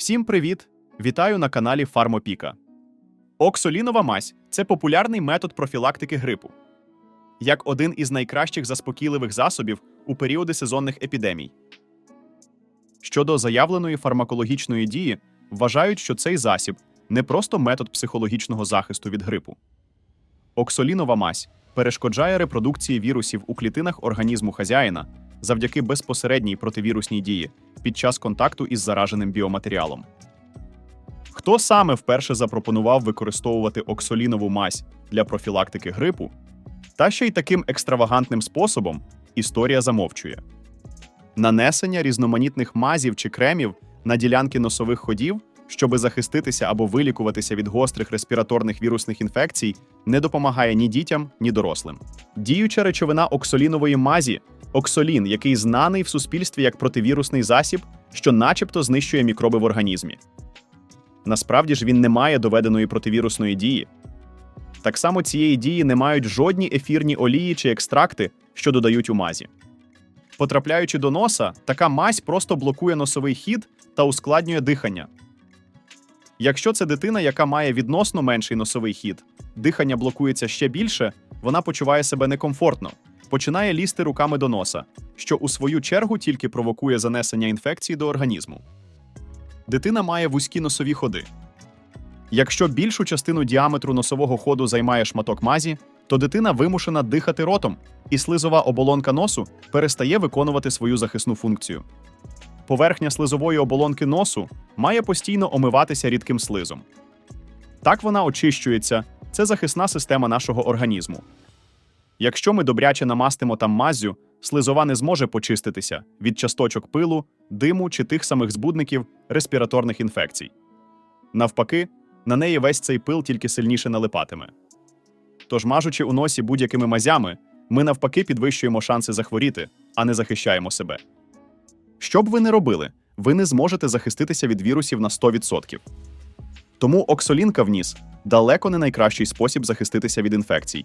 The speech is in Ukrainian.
Всім привіт! Вітаю на каналі Фармопіка. Оксолінова мазь це популярний метод профілактики грипу. Як один із найкращих заспокійливих засобів у періоди сезонних епідемій. Щодо заявленої фармакологічної дії, вважають, що цей засіб не просто метод психологічного захисту від грипу. Оксолінова мазь перешкоджає репродукції вірусів у клітинах організму хазяїна завдяки безпосередній противірусній дії під час контакту із зараженим біоматеріалом. Хто саме вперше запропонував використовувати оксолінову мазь для профілактики грипу? Та ще й таким екстравагантним способом історія замовчує. Нанесення різноманітних мазів чи кремів на ділянки носових ходів, щоби захиститися або вилікуватися від гострих респіраторних вірусних інфекцій, не допомагає ні дітям, ні дорослим. Діюча речовина оксолінової мазі оксолін, який знаний в суспільстві як противірусний засіб, що начебто знищує мікроби в організмі. Насправді ж він не має доведеної противірусної дії. Так само цієї дії не мають жодні ефірні олії чи екстракти, що додають у мазі. Потрапляючи до носа, така мазь просто блокує носовий хід та ускладнює дихання. Якщо це дитина, яка має відносно менший носовий хід, дихання блокується ще більше, вона почуває себе некомфортно, починає лізти руками до носа, що у свою чергу тільки провокує занесення інфекції до організму. Дитина має вузькі носові ходи. Якщо більшу частину діаметру носового ходу займає шматок мазі, то дитина вимушена дихати ротом, і слизова оболонка носу перестає виконувати свою захисну функцію. Поверхня слизової оболонки носу має постійно омиватися рідким слизом. Так вона очищується, це захисна система нашого організму. Якщо ми добряче намастимо там маззю, слизова не зможе почиститися від часточок пилу, диму чи тих самих збудників респіраторних інфекцій. Навпаки, на неї весь цей пил тільки сильніше налипатиме. Тож, мажучи у носі будь-якими мазями, ми навпаки підвищуємо шанси захворіти, а не захищаємо себе. Що б ви не робили, ви не зможете захиститися від вірусів на 100%. Тому оксолінка в ніс далеко не найкращий спосіб захиститися від інфекцій.